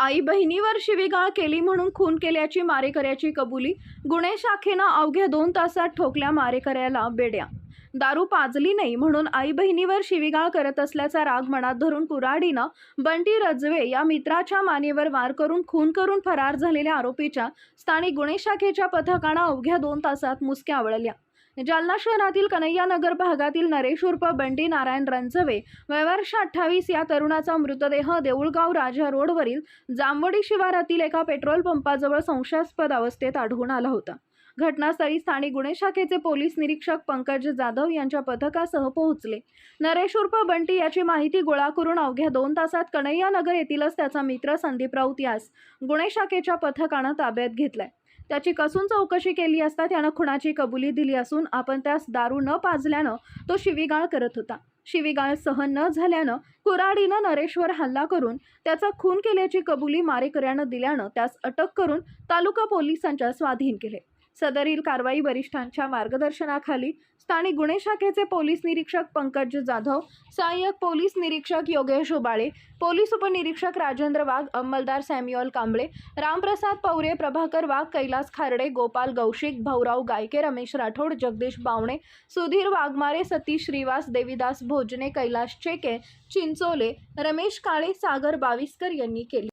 आई बहिणीवर शिवीगाळ केली म्हणून खून केल्याची मारेकऱ्याची कबुली गुन्हे शाखेनं अवघ्या दोन तासात ठोकल्या मारेकऱ्याला बेड्या. दारू पाजली नाही म्हणून आई बहिणीवर शिवीगाळ करत असल्याचा राग मनात धरून कुऱ्हाडीनं बंटी रजवे या मित्राच्या मानेवर वार करून खून करून फरार झालेल्या आरोपीच्या स्थानिक गुन्हे शाखेच्या पथकानं अवघ्या दोन तासात मुसक्या आवळल्या. जालना शहरातील कन्हैयानगर भागातील नरेश उर्फ बंटी नारायण रंजवे वयवर्ष अठ्ठावीस या तरुणाचा मृतदेह देऊळगाव राजा रोडवरील जांभवडी शिवारातील एका पेट्रोल पंपाजवळ संशयास्पद अवस्थेत आढळून आला होता. घटनास्थळी स्थानिक गुन्हे शाखेचे पोलीस निरीक्षक पंकज जाधव यांच्या पथकासह पोहोचले. नरेश उर्फ बंटी याची माहिती गोळा करून अवघ्या दोन तासात कन्हैयानगर येथीलच त्याचा मित्र संदीप राऊत यास गुन्हे शाखेच्या पथकानं ताब्यात घेतलाय. त्याची कसून चौकशी केली असता त्यानं खुणाची कबुली दिली असून आपण त्यास दारू न पाजल्यानं तो शिवीगाळ करत होता. शिवीगाळ सहन न झाल्यानं कुऱ्हाडीनं नरेशवर हल्ला करून त्याचा खून केल्याची कबुली मारेकऱ्यानं दिल्यानं त्यास अटक करून तालुका पोलिसांच्या स्वाधीन केले. सदरील कारवाई वरिष्ठांच्या मार्गदर्शनाखाली. स्थानिक गुन्हे शाखेचे पोलीस निरीक्षक पंकज जाधव सहाय्यक पोलीस निरीक्षक योगेश उबाळे पोलीस उपनिरीक्षक राजेंद्र वाघ अंमलदार सॅम्युअल कांबळे रामप्रसाद पवरे प्रभाकर वाघ कैलास खारडे गोपाल गौशिक भाऊराव गायके रमेश राठोड जगदीश बावणे सुधीर वाघमारे सतीश श्रीवास देविदास भोजने कैलास चेके चिंचोले रमेश काळे सागर बाविस्कर यांनी केली.